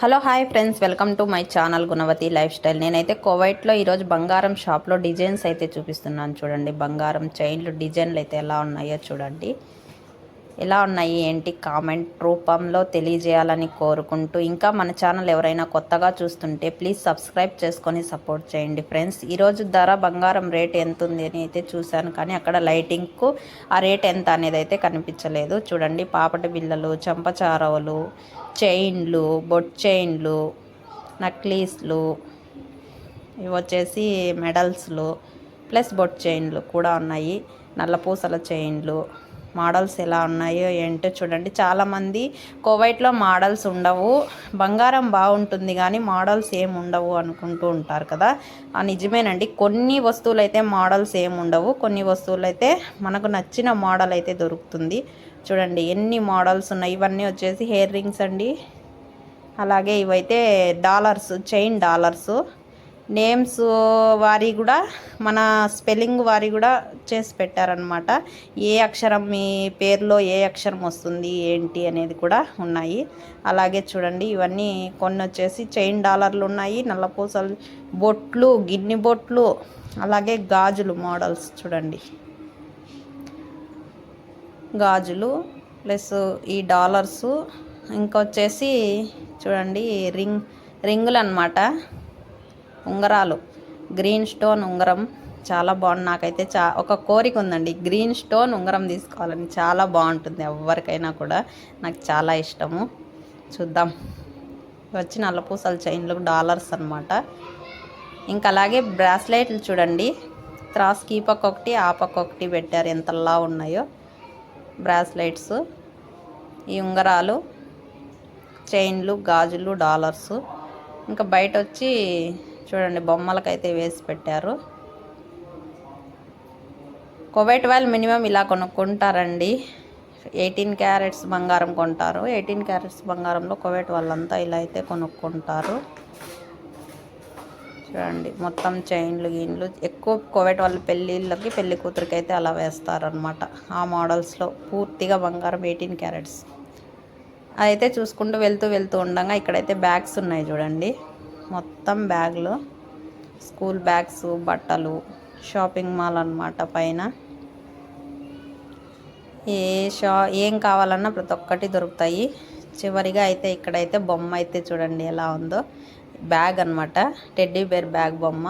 Hello hi friends. Welcome to my channel Gunavathi life style. నేనైతే కోవైట్లో ఈరోజు బంగారం షాప్లో డిజైన్స్ అయితే చూపిస్తున్నాను చూడండి. బంగారం చైన్లు డిజైన్లు అయితే ఎలా ఉన్నాయో చూడండి. ఎలా ఉన్నాయి ఏంటి కామెంట్ రూపంలో తెలియజేయాలని కోరుకుంటూ. ఇంకా మన ఛానల్ ఎవరైనా కొత్తగా చూస్తుంటే ప్లీజ్ సబ్స్క్రైబ్ చేసుకొని సపోర్ట్ చేయండి ఫ్రెండ్స్. ఈరోజు ధర బంగారం రేట్ ఎంత ఉంది అని అయితే చూశాను కానీ అక్కడ లైటింగ్కు ఆ రేట్ ఎంత అనేది అయితే కనిపించలేదు. చూడండి పాపటి బిల్లలు చంపచారవలు చైన్లు బొట్ చైన్లు నక్లీస్లు ఇవి వచ్చేసి మెడల్స్లు ప్లస్ బొట్ చైన్లు కూడా ఉన్నాయి. నల్లపూసల చైన్లు మోడల్స్ ఎలా ఉన్నాయో ఏంటో చూడండి. చాలామంది కోవైట్లో మోడల్స్ ఉండవు. బంగారం బాగుంటుంది కానీ మోడల్స్ ఏమి ఉండవు అనుకుంటూ ఉంటారు కదా. ఆ నిజమేనండి. కొన్ని వస్తువులు అయితే మోడల్స్ ఏమి ఉండవు. కొన్ని వస్తువులు అయితే మనకు నచ్చిన మోడల్ అయితే దొరుకుతుంది. చూడండి ఎన్ని మోడల్స్ ఉన్నాయి. ఇవన్నీ వచ్చేసి హెయిర్ రింగ్స్ అండి. అలాగే ఇవైతే డాలర్స్ చైన్ డాలర్స్. నేమ్స్ వారి కూడా మన స్పెల్లింగ్ వారి కూడా చేసి పెట్టారనమాట ఏ అక్షరం మీ పేరులో ఏ అక్షరం వస్తుంది ఏంటి అనేది కూడా ఉన్నాయి. అలాగే చూడండి ఇవన్నీ కొన్ని వచ్చేసి చైన్ డాలర్లు ఉన్నాయి నల్లపూసలు బొట్లు గిన్ని బొట్లు అలాగే గాజులు మోడల్స్ చూడండి. గాజులు ప్లస్ ఈ డాలర్సు ఇంకొచ్చేసి చూడండి రింగ్ రింగులు అనమాట ఉంగరాలు. గ్రీన్ స్టోన్ ఉంగరం చాలా బాగుంది. నాకైతే చా ఒక కోరిక ఉందండి. గ్రీన్ స్టోన్ ఉంగరం తీసుకోవాలని చాలా బాగుంటుంది ఎవరికైనా కూడా. నాకు చాలా ఇష్టము. చూద్దాం. వచ్చి నల్లపూసల చైన్లు డాలర్స్ అనమాట ఇంకా అలాగే బ్రాస్లెట్లు చూడండి. త్రాస్కి ఈ పక్క ఒకటి ఆ పక్క ఒకటి పెట్టారు. ఎంతలా ఉన్నాయో బ్రాస్లెట్స్. ఈ ఉంగరాలు చైన్లు గాజులు డాలర్స్. ఇంకా బయట వచ్చి చూడండి బొమ్మలకైతే వేసి పెట్టారు. కువైట్ వాళ్ళు మినిమం ఇలా కొనుక్కుంటారండి. ఎయిటీన్ క్యారెట్స్ బంగారం కొంటారు. ఎయిటీన్ క్యారెట్స్ బంగారంలో కువైట్ వాళ్ళంతా ఇలా అయితే కొనుక్కుంటారు. చూడండి మొత్తం చైన్లు గీన్లు. ఎక్కువ కోవేట్ వాళ్ళ పెళ్ళిళ్ళకి పెళ్ళి కూతురికి అయితే అలా వేస్తారనమాట ఆ మోడల్స్లో పూర్తిగా బంగారం ఎయిటీన్ క్యారెట్స్ అయితే చూసుకుంటూ వెళ్తూ వెళ్తూ ఉండగా ఇక్కడైతే బ్యాగ్స్ ఉన్నాయి చూడండి. మొత్తం బ్యాగ్లు స్కూల్ బ్యాగ్స్ బట్టలు షాపింగ్ మాల్ అనమాట పైన. ఏ షా ఏం కావాలన్నా ప్రతి ఒక్కటి దొరుకుతాయి. చివరిగా అయితే ఇక్కడైతే బొమ్మ అయితే చూడండి ఎలా ఉందో. బ్యాగ్ అనమాట టెడ్డీ బేర్ బ్యాగ్ బొమ్మ.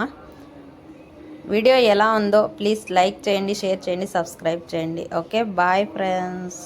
వీడియో ఎలా ఉందో ప్లీజ్ లైక్ చేయండి షేర్ చేయండి సబ్స్క్రైబ్ చేయండి. Okay bye friends.